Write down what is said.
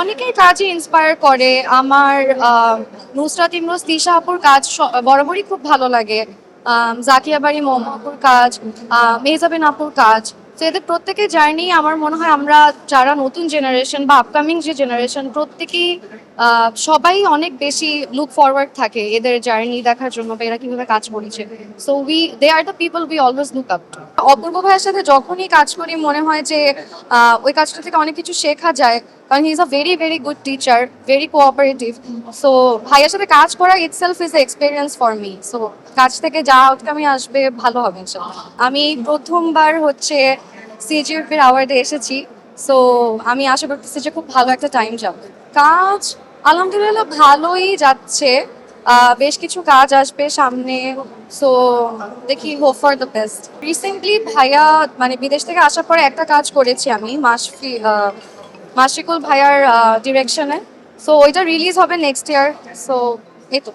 অনেকের কাজই ইন্সপায়ার করে। আমার নুসরাত ইমরোজ তিশা আপুর কাজ বরাবরই খুব ভালো লাগে। জাকিয়া বাড়ি মোহাম্মদপুর কাজ আহ, মেহজাবিন আপুর কাজ। তো এদের প্রত্যেকের জার্নি আমার মনে হয় আমরা যারা নতুন জেনারেশন বা আপকামিং যে জেনারেশন প্রত্যেকেই সবাই অনেক বেশি লুক ফরওয়ার্ড থাকে এদের জার্নি দেখার জন্য বা এরা কীভাবে কাজ করেছে। So we they are the people we always look up to Apurbo ভাইয়ের সাথে যখনই কাজ করি, মনে হয় যে ওই কাজটা থেকে অনেক কিছু শেখা যায়। কারণ he is a very very good teacher very cooperative so ভাইয়ের সাথে কাজ করা itself is experience for me so কাজ থেকে যা আউটকামই আসবে, ভালো হবে আমি প্রথমবার হচ্ছে সিজিএফের অ্যাওয়ার্ডে এসেছি। সো আমি আশা করতেছি যে খুব ভালো একটা টাইম যাবে। কাজ আলহামদুলিল্লাহ ভালোই যাচ্ছে। বেশ কিছু কাজ আসবে সামনে সো দেখি hope for the best recently ভাইয়া মানে বিদেশ থেকে আসার পরে একটা কাজ করেছি আমি মাসফি মাসিকুল ভাইয়ার ডিরেকশনে সো ওইটা রিলিজ হবে নেক্সট ইয়ার সো এই তো।